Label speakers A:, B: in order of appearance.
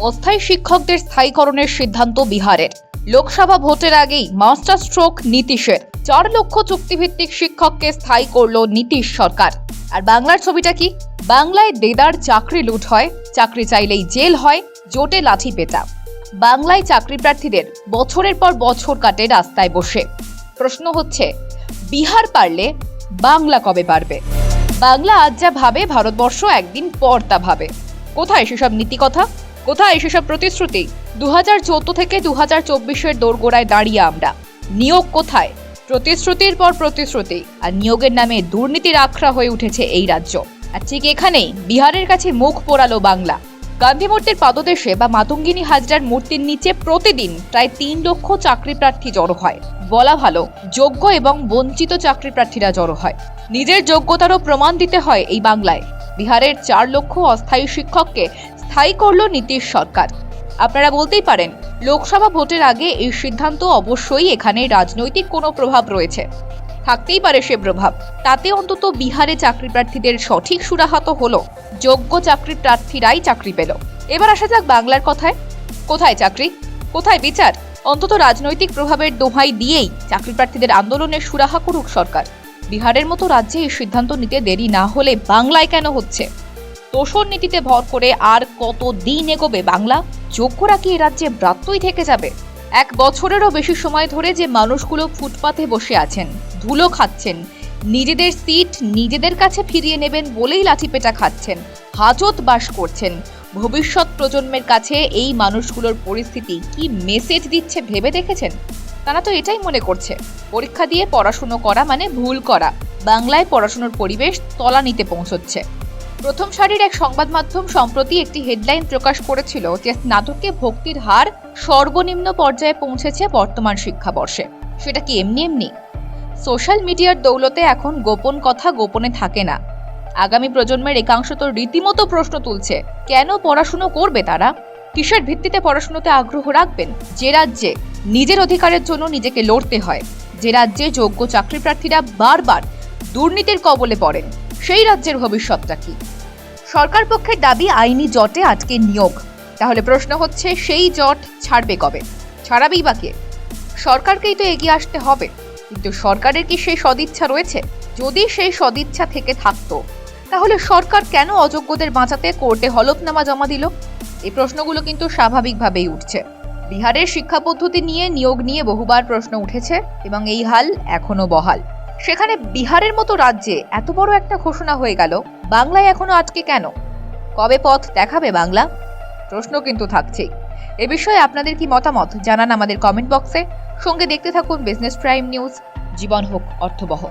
A: অস্থায়ী শিক্ষকদের স্থায়ীকরণের সিদ্ধান্ত বিহারের। লোকসভা ভোটের আগেই মাস্টার স্ট্রোক নীতিশের। চার লক্ষ চুক্তিভিত্তিক শিক্ষককে স্থায়ী করল নীতিশ সরকার। আর বাংলার ছবিটা কি? বাংলায় দেদার চাকরি লুট হয়, চাকরি চাইলেই জেল হয়, জোটে লাঠি পেটা। বাংলায় চাকরি প্রার্থীদের বছরের পর বছর কাটে রাস্তায় বসে। প্রশ্ন হচ্ছে, বিহার পারলে বাংলা কবে পারবে? বাংলা আজ যা ভাবে, ভারতবর্ষ একদিন পর তা ভাবে। কোথায় সেসব নীতিকথা? কোথায় সেসব প্রতিশ্রুতি? দু হাজার চোদ্দ থেকে দু হাজার চব্বিশের দোরগোড়ায় দাঁড়িয়ে আমরা। নিয়োগ কোথায়? প্রতিশ্রুতির পর প্রতিশ্রুতি, আর নিয়োগের নামে দুর্নীতির আখড়া হয়ে উঠেছে এই রাজ্য। আর ঠিক এখানেই বিহারের কাছে মুখ পোড়ালো বাংলা। গান্ধী মূর্তির পাদদেশে বা মাতঙ্গিনী হাজরার মূর্তির নিচে প্রতিদিন প্রায় তিন লক্ষ চাকরি প্রার্থী জড়ো হয়। বলা ভালো, যোগ্য এবং বঞ্চিত চাকরি প্রার্থীরা জড়ো হয়। নিজের যোগ্যতারও প্রমাণ দিতে হয় এই বাংলায়। বিহারের চার লক্ষ অস্থায়ী শিক্ষককে স্থায়ী করল নীতিশ সরকার। আপনারা বলতেই পারেন, লোকসভা ভোটের আগে এই সিদ্ধান্ত অবশ্যই এখানে রাজনৈতিক কোনো প্রভাব রয়েছে। থাকতেই পারে সে প্রভাব। তাতে অন্তত বিহারে চাকরি প্রার্থীদের সঠিক সুরাহত হলো। যোগ্য চাকরি প্রার্থীরাই চাকরি পেল। এবার আসা যাক বাংলার কথায়। কোথায় চাকরি? কোথায় বিচার? অন্তত রাজনৈতিক প্রভাবের দোহাই দিয়েই চাকরি প্রার্থীদের আন্দোলনের সুরাহা করুক সরকার। বিহারের মতো রাজ্যে এই সিদ্ধান্ত নিতে দেরি না হলে বাংলায় কেন হচ্ছে? তোষণ নীতিতে ভর করে আর কত দিন এগোবে বাংলা? যোগ্যরা কি এ রাজ্যে ব্রাত্যই থেকে যাবে। এক বছরেরও বেশি সময় ধরে যে মানুষগুলো ফুটপাথে বসে আছেন, ধুলো খাচ্ছেন, নিজেদের সিট নিজেদের কাছে ফিরিয়ে নেবেন বলেই লাঠিপেটা খাচ্ছেন, হাজত বাস করছেন, ভবিষ্যৎ প্রজন্মের কাছে এই মানুষগুলোর পরিস্থিতি কি মেসেজ দিচ্ছে ভেবে দেখেছেন? তারা তো এটাই মনে করছে, পরীক্ষা দিয়ে পড়াশুনো করা মানে ভুল করা, বাংলায় পড়াশুনোর পরিবেশ তলানিতে পৌঁছচ্ছে। প্রথম সারির এক সংবাদ মাধ্যম সম্প্রতি একটি হেডলাইন প্রকাশ করেছিল যে স্নাতকে ভক্তির হার সর্বনিম্ন পর্যায়ে পৌঁছেছে বর্তমান শিক্ষাবর্ষে। সেটা কি এমনি এমনি? সোশ্যাল মিডিয়ার দৌলতে এখন গোপন কথা গোপনে থাকে না। আগামী প্রজন্মের একাংশ তো রীতিমতো প্রশ্ন তুলছে, কেন পড়াশুনো করবে তারা? কিসের ভিত্তিতে পড়াশুনোতে আগ্রহ রাখবেন? যে রাজ্যে নিজের অধিকারের জন্য নিজেকে লড়তে হয়, যে রাজ্যে যোগ্য চাকরি প্রার্থীরা বারবার দুর্নীতির কবলে পড়েন, সেই রাজ্যের ভবিষ্যৎটা কি? সরকার পক্ষের দাবি আইনি জটে আটকে নিয়োগ। তাহলে প্রশ্ন হচ্ছে, সেই জট ছাড়বে কবে? ছাড়াবেই বা কে? সরকারকেই তো এগিয়ে আসতে হবে। কিন্তু সরকারের কি সেই সদিচ্ছা রয়েছে? যদি সেই সদিচ্ছা থেকে থাকতো, তাহলে সরকার কেন অযোগ্যদের বাঁচাতে কোর্টে হলফনামা জমা দিল? এই প্রশ্নগুলো কিন্তু স্বাভাবিকভাবেই উঠছে। বিহারের শিক্ষা পদ্ধতি নিয়ে নিয়োগ নিয়ে বহুবার প্রশ্ন উঠেছে এবং এই হাল এখনও বহাল। সেখানে বিহারের মতো রাজ্যে এত বড় একটা ঘোষণা হয়ে গেল, বাংলায় এখনও আজকে কেন? কবে পথ দেখাবে বাংলা? প্রশ্ন কিন্তু থাকছেই। এ বিষয়ে আপনাদের কি মতামত? জানান আমাদের কমেন্ট বক্সে। সঙ্গে দেখতে থাকুন বিজনেস প্রাইম নিউজ। জীবন হোক অর্থবহ।